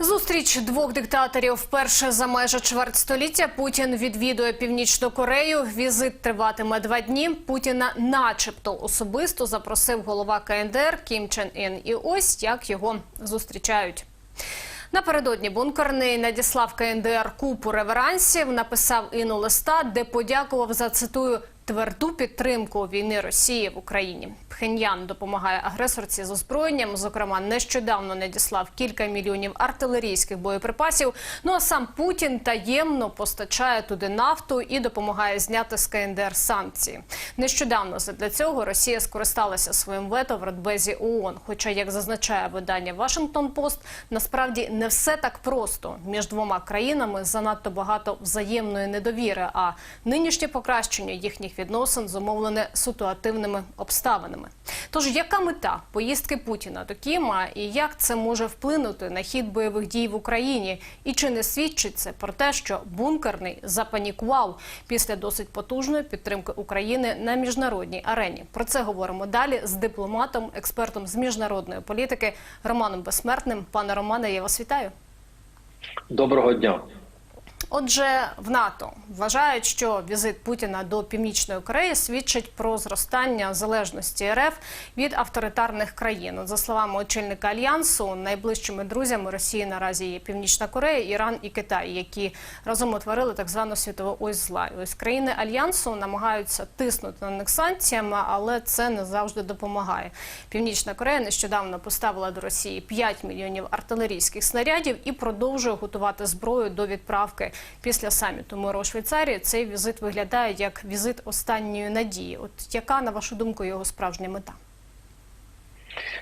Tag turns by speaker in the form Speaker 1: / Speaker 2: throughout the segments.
Speaker 1: Зустріч двох диктаторів вперше за майже чверть століття. Путін відвідує північну Корею. Візит триватиме два дні. Путіна, начебто, особисто запросив голова КНДР Кім Чен Ін. І ось як його зустрічають. Напередодні бункерний надіслав КНДР купу реверансів, написав Іну листа, де подякував за цитую тверду підтримку війни Росії в Україні. Пхеньян допомагає агресорці з озброєнням. Зокрема, нещодавно надіслав кілька мільйонів артилерійських боєприпасів. Ну а сам Путін таємно постачає туди нафту і допомагає зняти з КНДР санкції. Нещодавно для цього Росія скористалася своїм вето в Радбезі ООН. Хоча, як зазначає видання Вашингтон Пост, насправді не все так просто. Між двома країнами занадто багато взаємної недовіри. А нинішнє покращення їхніх відносин зумовлене ситуативними обставинами. Тож, яка мета поїздки Путіна до Кіма і як це може вплинути на хід бойових дій в Україні? І чи не свідчить це про те, що бункерний запанікував після досить потужної підтримки України на міжнародній арені? Про це говоримо далі з дипломатом, експертом з міжнародної політики Романом Безсмертним. Пане Романе, я вас вітаю.
Speaker 2: Доброго дня.
Speaker 1: Отже, в НАТО вважають, що візит Путіна до Північної Кореї свідчить про зростання залежності РФ від авторитарних країн. За словами очільника альянсу, найближчими друзями Росії наразі є Північна Корея, Іран і Китай, які разом утворили так звану світову ось зла. Ось країни альянсу намагаються тиснути на них санкціями, але це не завжди допомагає. Північна Корея нещодавно поставила до Росії 5 мільйонів артилерійських снарядів і продовжує готувати зброю до відправки після саміту миру у Швейцарії. Цей візит виглядає як візит останньої надії. От яка на вашу думку його справжня мета?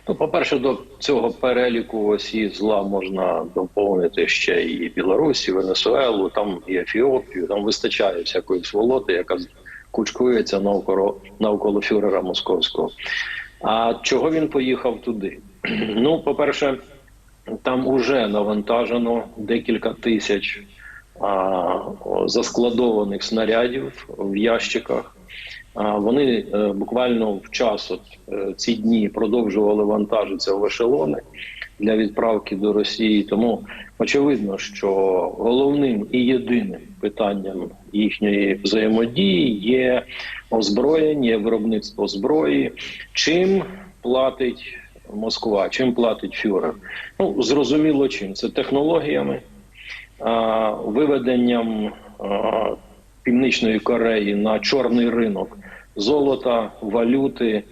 Speaker 2: Ну, по-перше, до цього переліку осі зла можна доповнити ще і Білорусі, Венесуелу, там і Ефіопію. Там вистачає всякої сволоти, яка кучкується навколо навколо фюрера московського. А чого він поїхав туди? Ну, по-перше, там уже навантажено декілька тисяч заскладованих снарядів в ящиках. Вони е, буквально в час от, е, ці дні продовжували вантажитися в ешелони для відправки до Росії. Тому очевидно, що головним і єдиним питанням їхньої взаємодії є озброєння, виробництво зброї. Чим платить Москва, чим платить фюрер? Ну зрозуміло, чим це технологіями, виведенням. Північної Кореї на чорний ринок золота, валюти.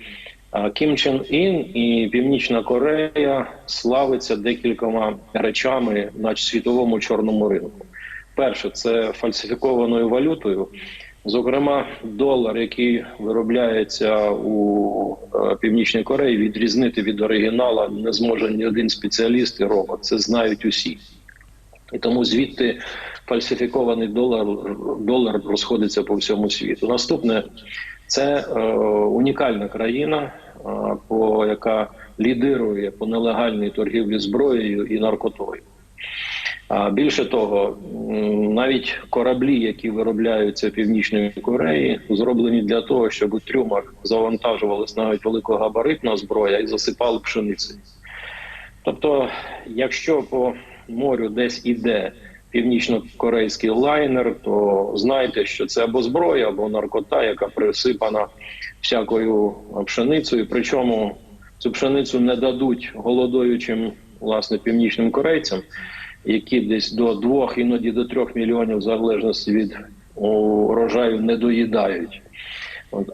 Speaker 2: Кім Чен Ін і Північна Корея славиться декількома речами на світовому чорному ринку. Перше це фальсифікованою валютою. Зокрема, долар, який виробляється у е, Північній Кореї, відрізнити від оригінала не зможе ні один спеціаліст і робот. Це знають усі. І тому звідти фальсифікований долар долар розходиться по всьому світу. Наступне це е, унікальна країна, е, по яка лідирує по нелегальній торгівлі зброєю і наркотою. А більше того, навіть кораблі, які виробляються Північної Кореї, зроблені для того, щоб у трюмах завантажувалась навіть великогабаритна зброя і засипали пшеницею. Тобто, якщо по морю десь іде північно-корейський лайнер, то знайте, що це або зброя, або наркота, яка присипана всякою пшеницею. Причому цю пшеницю не дадуть голодуючим власне північним корейцям, які десь до двох, іноді до трьох мільйонів в залежності від урожаю не доїдають.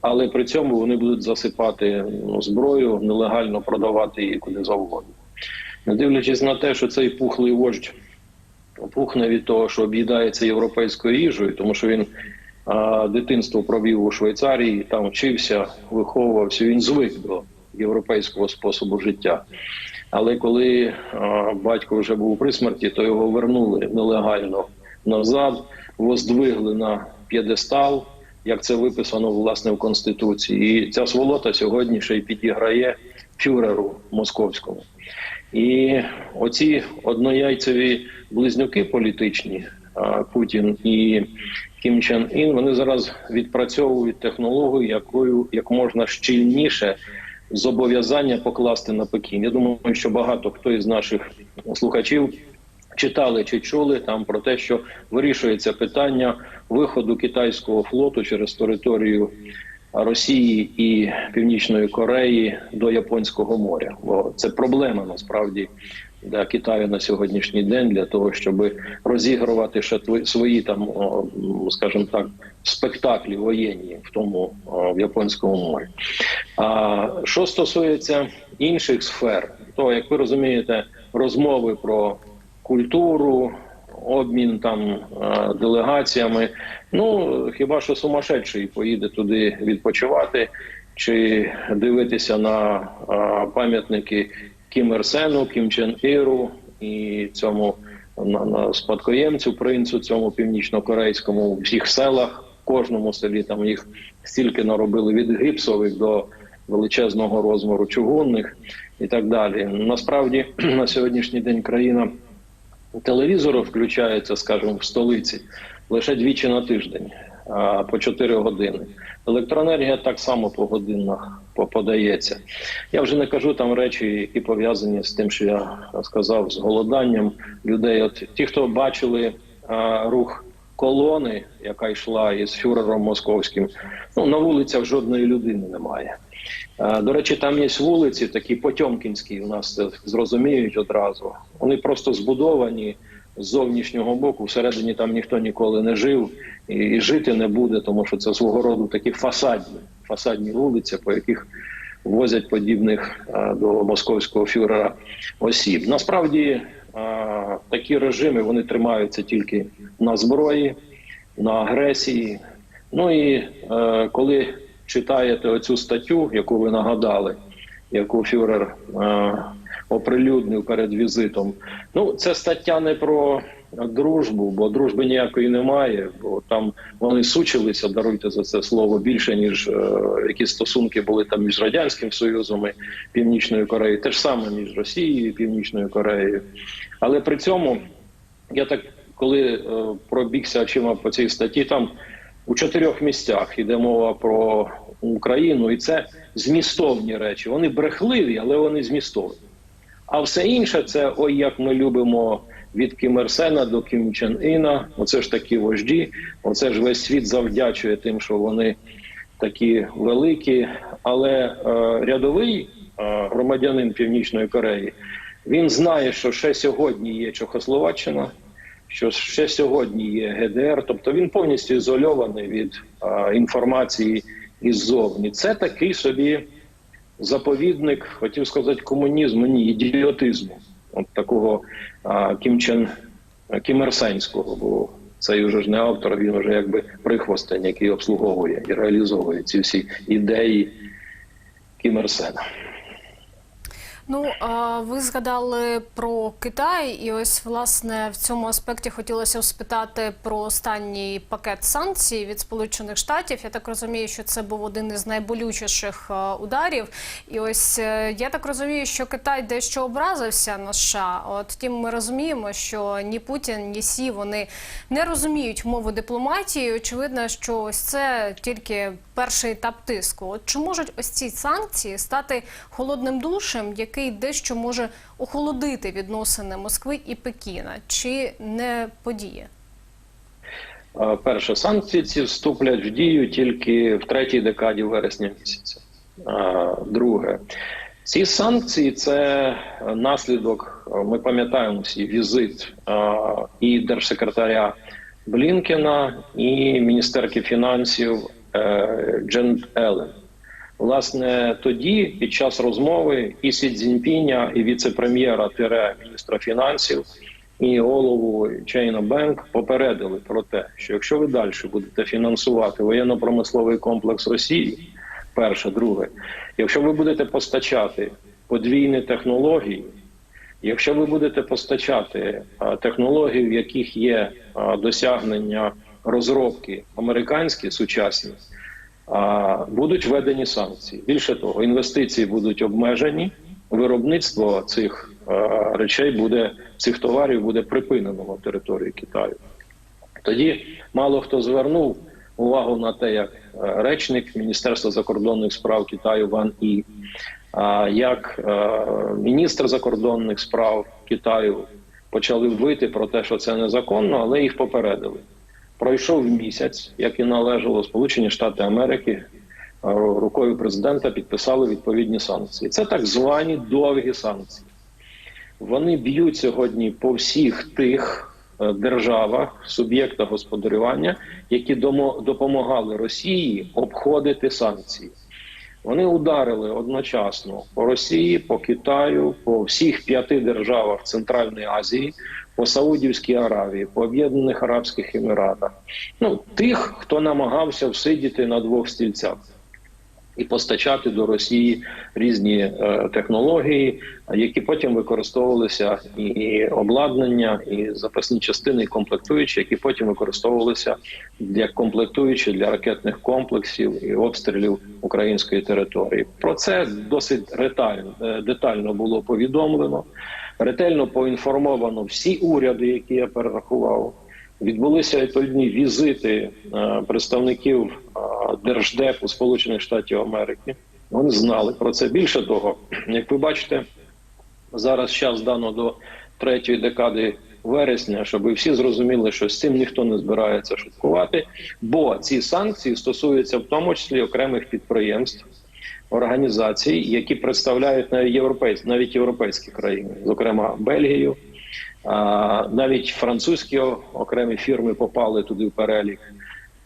Speaker 2: Але при цьому вони будуть засипати ну, зброю, нелегально продавати її куди завгодно. Не дивлячись на те, що цей пухлий вождь пухне від того, що об'їдається європейською їжею, тому що він а, дитинство провів у Швейцарії, там вчився, виховувався. Він звик до європейського способу життя. Але коли а, батько вже був при смерті, то його вернули нелегально назад, воздвигли на п'єдестал, як це виписано власне в конституції. І ця сволота сьогодні ще й підіграє фюреру московському. І оці однояйцеві близнюки політичні, Путін і Кім Чен Ін, вони зараз відпрацьовують технологію, якою як можна щільніше зобов'язання покласти на Пекін. Я думаю, що багато хто із наших слухачів читали чи чули там про те, що вирішується питання виходу китайського флоту через територію Росії і Північної Кореї до Японського моря. Бо це проблема насправді для Китаю на сьогоднішній день для того, щоб розігрувати ще свої там, скажімо так, спектаклі воєнні в тому в Японському морі. А що стосується інших сфер, то як ви розумієте, розмови про культуру, обмін там е, делегаціями. Ну хіба що сумасшедший поїде туди відпочивати чи дивитися на е, пам'ятники Кім Ір Сену, Кім Чен Іру і цьому на, на спадкоємцю, принцу цьому північно-корейському у всіх селах, в кожному селі там їх стільки наробили від гіпсових до величезного розміру чугунних і так далі. Насправді на сьогоднішній день країна телевізору включається, скажімо, в столиці лише двічі на тиждень, а, по 4 години. Електроенергія так само по годинах подається. Я вже не кажу там речі, які пов'язані з тим, що я сказав, з голоданням людей. От ті, хто бачили рух колони, яка йшла із фюрером московським, ну на вулицях жодної людини немає. Е, До речі, там є вулиці, такі Потьомкінські, у нас це зрозуміють одразу. Вони просто збудовані з зовнішнього боку. Всередині там ніхто ніколи не жив і, і жити не буде, тому що це свого роду такі фасадні, фасадні вулиці, по яких возять подібних е, до московського фюрера осіб. Насправді такі режими вони тримаються тільки на зброї, на агресії. Ну і е, коли читаєте оцю статтю, яку ви нагадали, яку Фюрер е, оприлюднив перед візитом. Ну, це стаття не про дружбу, бо дружби ніякої немає, бо там вони сучилися, даруйте за це слово, більше ніж е, які стосунки були там між радянським союзом і Північною Кореєю, те ж саме між Росією і Північною Кореєю. Але при цьому я так коли е, пробігся очима по цій статті, там у чотирьох місцях йде мова про Україну, і це змістовні речі. Вони брехливі, але вони змістовні. А все інше це ой, як ми любимо від Кім Ір Сена до Кім Чен Іна. Оце ж такі вожді. Оце ж весь світ завдячує тим, що вони такі великі. Але е, рядовий е, громадянин Північної Кореї він знає, що ще сьогодні є Чехословаччина, що ще сьогодні є ГДР. Тобто він повністю ізольований від е, інформації іззовні. Це такий собі заповідник, хотів сказати, комунізму, ні, ідіотизму, от такого а, кімчен кімерсенського, бо цей вже ж не автор, він вже якби прихвостень, який обслуговує і реалізовує ці всі ідеї Кімерсена.
Speaker 1: Ну, ви згадали про Китай, і ось власне в цьому аспекті хотілося спитати про останній пакет санкцій від Сполучених Штатів. Я так розумію, що це був один із найболючіших е, ударів. І ось е, я так розумію, що Китай дещо образився на США. От втім, ми розуміємо, що ні Путін, ні Сі вони не розуміють мови дипломатії. Очевидно, що ось це тільки перший етап тиску. От чи можуть ось ці санкції стати холодним душем, який дещо може охолодити відносини Москви і Пекіна, чи не подіє?
Speaker 2: Перше, санкції ці вступлять в дію тільки в третій декаді вересня місяця. Друге, ці санкції це наслідок. Ми пам'ятаємо всі візит і держсекретаря Блінкена, і міністерки фінансів Джен Елен. Власне, тоді, під час розмови і Сі Цзіньпіня, і віце-прем'єра міністра фінансів і голову China Bank попередили про те, що якщо ви далі будете фінансувати воєнно-промисловий комплекс Росії, перше, друге, якщо ви будете постачати подвійні технології, якщо ви будете постачати технології, в яких є досягнення розробки американські сучасні, будуть введені санкції. Більше того, інвестиції будуть обмежені, виробництво цих речей буде цих товарів буде припинено на території Китаю. Тоді мало хто звернув увагу на те, як речник Міністерства закордонних справ Китаю Ван І, як міністр закордонних справ Китаю почали вити про те, що це незаконно, але їх попередили. Пройшов місяць, як і належало Сполучені Штати Америки рукою президента підписали відповідні санкції. Це так звані довгі санкції. Вони б'ють сьогодні по всіх тих е, державах, суб'єктах господарювання, які допомагали Росії обходити санкції. Вони ударили одночасно по Росії, по Китаю, по всіх п'яти державах Центральної Азії, по Саудівській Аравії, по Об'єднаних Арабських Еміратах. Ну тих, хто намагався всидіти на двох стільцях і постачати до Росії різні е, технології, які потім використовувалися і обладнання, і запасні частини, і комплектуючі, які потім використовувалися як комплектуючі для ракетних комплексів і обстрілів української території. Про це досить ретально е, детально було повідомлено. Ретельно поінформовано всі уряди, які я перерахував. Відбулися відповідні візити е, представників держдепу Сполучених Штатів Америки. Вони знали про це. Більше того, як ви бачите, зараз час дано до третьої декади вересня, щоб ви всі зрозуміли, що з цим ніхто не збирається шуткувати, бо ці санкції стосуються в тому числі окремих підприємств. Організацій, які представляють навіть європейські, навіть європейські країни, зокрема Бельгію, навіть французькі окремі фірми попали туди в перелік,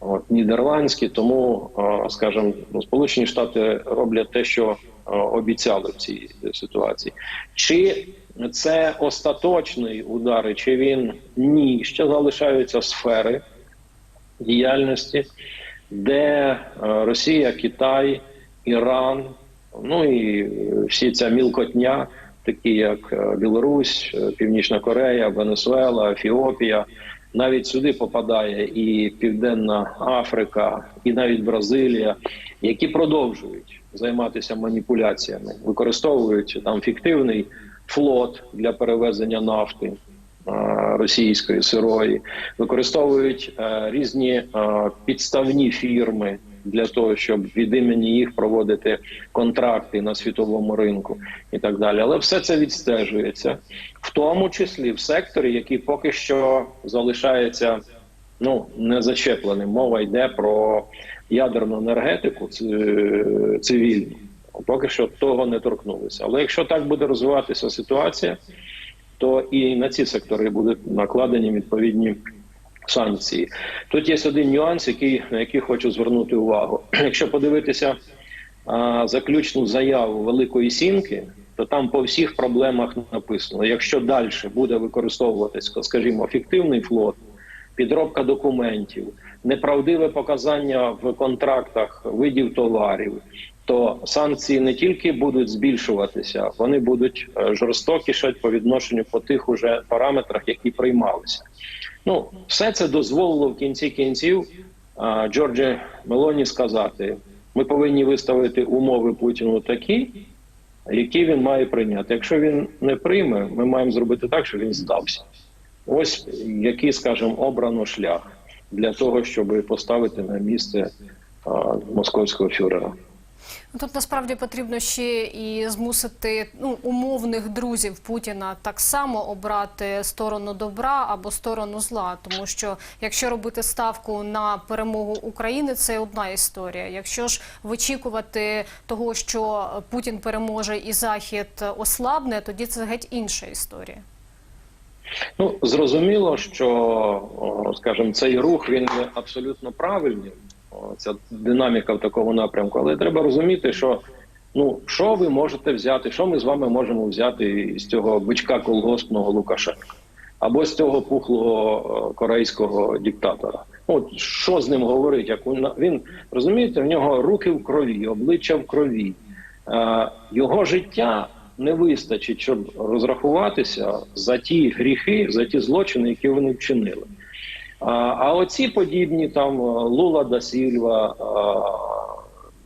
Speaker 2: от нідерландські. Тому, а, скажімо, ну, Сполучені Штати роблять те, що обіцяли в цій ситуації. Чи це остаточний удар, чи він ні? Ще залишаються сфери діяльності, де е, Росія, Китай, Іран, ну і е, всі ця мілкотня, такі як е, Білорусь, е, Північна Корея, Венесуела, Ефіопія. Навіть сюди попадає і Південна Африка, і навіть Бразилія, які продовжують займатися маніпуляціями, використовують там фіктивний флот для перевезення нафти е, російської сирої, використовують е, різні е, підставні фірми для того, щоб від імені їх проводити контракти на світовому ринку і так далі. Але все це відстежується, в тому числі в секторі, який поки що залишається ну не зачепленим. Мова йде про ядерну енергетику цивільну. Поки що того не торкнулися. Але якщо так буде розвиватися ситуація, то і на ці сектори будуть накладені відповідні санкції. Тут є один нюанс, який на який хочу звернути увагу. Якщо подивитися а, заключну заяву Великої Сімки, то там по всіх проблемах написано: якщо далі буде використовуватись, скажімо, фіктивний флот, підробка документів, неправдиве показання в контрактах видів товарів, то санкції не тільки будуть збільшуватися, вони будуть е, жорстокішати по відношенню по тих уже параметрах, які приймалися. Ну, все це дозволило в кінці кінців Джорджі Мелоні сказати: ми повинні виставити умови Путіну такі, які він має прийняти. Якщо він не прийме, ми маємо зробити так, щоб він здався. Ось який, скажімо, обрано шлях для того, щоб поставити на місце московського фюрера.
Speaker 1: Ну, Тут насправді потрібно ще і змусити ну, умовних друзів Путіна так само обрати сторону добра або сторону зла. Тому що якщо робити ставку на перемогу України, це одна історія. Якщо ж вичікувати того, що Путін переможе і Захід ослабне, тоді це геть інша історія.
Speaker 2: Ну зрозуміло, що скажімо, цей рух він абсолютно правильним. Ця динаміка в такому напрямку, але треба розуміти, що ну що ви можете взяти, що ми з вами можемо взяти з цього бичка колгоспного Лукашенка або з цього пухлого е, корейського диктатора. От що з ним говорить? Як він розумієте, в нього руки в крові, обличчя в крові. Е, його життя не вистачить, щоб розрахуватися за ті гріхи, за ті злочини, які вони вчинили. А, оці подібні там Лула да Сільва,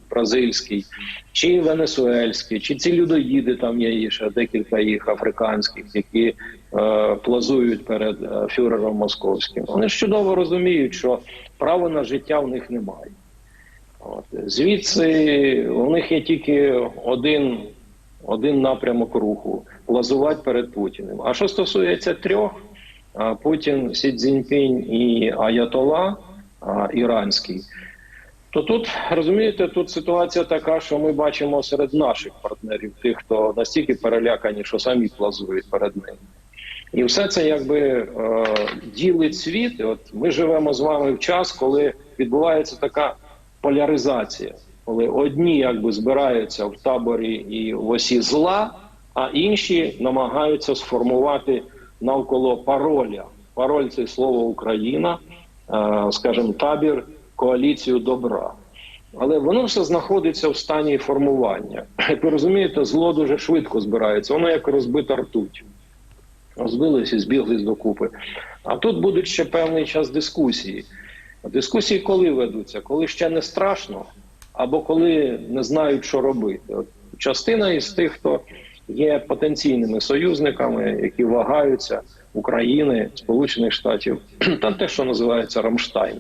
Speaker 2: бразильський, чи венесуельський, чи ці людоїди, там є ще декілька їх африканських, які е, плазують перед е, фюрером московським. Вони ж чудово розуміють, що права на життя в них немає. От. Звідси у них є тільки один один напрямок руху, лазувати перед Путіним. А що стосується трьох, Путін, Сі Цзіньпінь і Аятола іранський, то тут розумієте, тут ситуація така, що ми бачимо серед наших партнерів тих, хто настільки перелякані, що самі плазують перед ними. І все це якби е, ділить світ. От ми живемо з вами в час, коли відбувається така поляризація, коли одні якби збираються в таборі і в осі зла, а інші намагаються сформувати навколо пароля. Пароль це слово Україна, е, скажімо, табір, коаліцію добра. Але воно все знаходиться в стані формування. Як ви розумієте, зло дуже швидко збирається, воно як розбита ртуть розбились і збіглись докупи. А тут будуть ще певний час дискусії. Дискусії коли ведуться? Коли ще не страшно, або коли не знають, що робити. От частина із тих, хто є потенційними союзниками, які вагаються України, Сполучених Штатів, та те, що називається Рамштайн.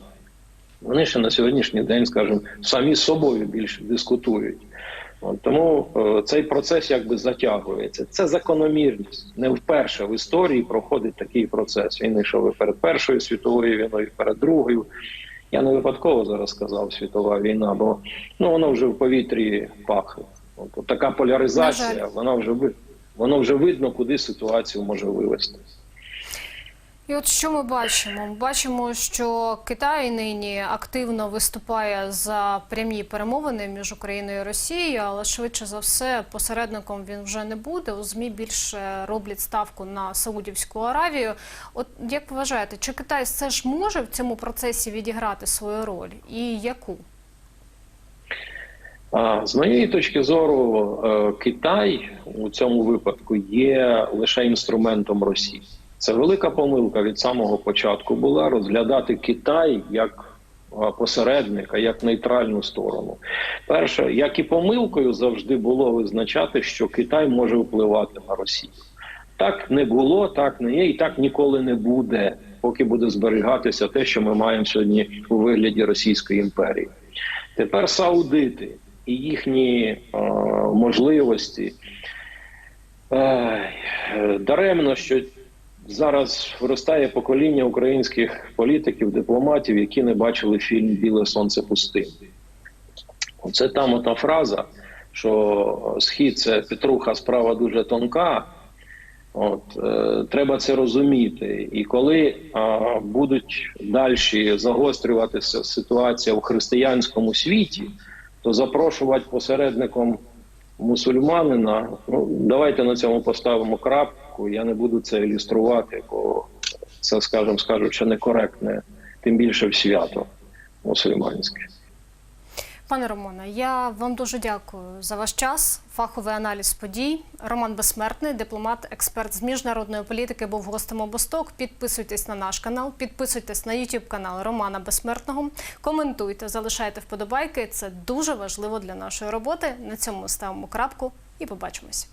Speaker 2: Вони ще на сьогоднішній день, скажімо, самі з собою більше дискутують. Тому е, цей процес якби затягується. Це закономірність. Не вперше в історії проходить такий процес. Він йшов перед Першою світовою війною, перед Другою. Я не випадково зараз сказав світова війна, бо ну воно вже в повітрі пахне. От, от така поляризація, вона вже воно вже видно, куди ситуацію може вивести.
Speaker 1: І от що ми бачимо? Ми бачимо, що Китай нині активно виступає за прямі перемовини між Україною і Росією, але швидше за все посередником він вже не буде. У змі більше роблять ставку на Саудівську Аравію. От як ви вважаєте, чи Китай все ж може в цьому процесі відіграти свою роль і яку?
Speaker 2: З моєї точки зору, е, Китай у цьому випадку є лише інструментом Росії. Це велика помилка від самого початку була розглядати Китай як посередника, як нейтральну сторону. Перше, як і помилкою завжди було визначати, що Китай може впливати на Росію. Так не було, так не є, і так ніколи не буде, поки буде зберігатися те, що ми маємо сьогодні у вигляді Російської імперії. Тепер саудити і їхні е, можливості е, даремно, що зараз виростає покоління українських політиків, дипломатів, які не бачили фільм Біле сонце пустині. Оце там ота фраза, що схід це Петруха справа дуже тонка. От е, треба це розуміти. І коли а, будуть далі загострюватися ситуація в християнському світі, то запрошувати посередником мусульманина. Ну давайте на цьому поставимо крапку. Я не буду це ілюструвати, бо це, скажімо, скажучи, некоректне, тим більше в свято мусульманське.
Speaker 1: Пане Романе, я вам дуже дякую за ваш час. Фаховий аналіз подій. Роман Безсмертний, дипломат, експерт з міжнародної політики, був гостем обосток. Підписуйтесь на наш канал, підписуйтесь на YouTube канал Романа Безсмертного. Коментуйте, залишайте вподобайки. Це дуже важливо для нашої роботи. На цьому ставимо крапку і побачимось.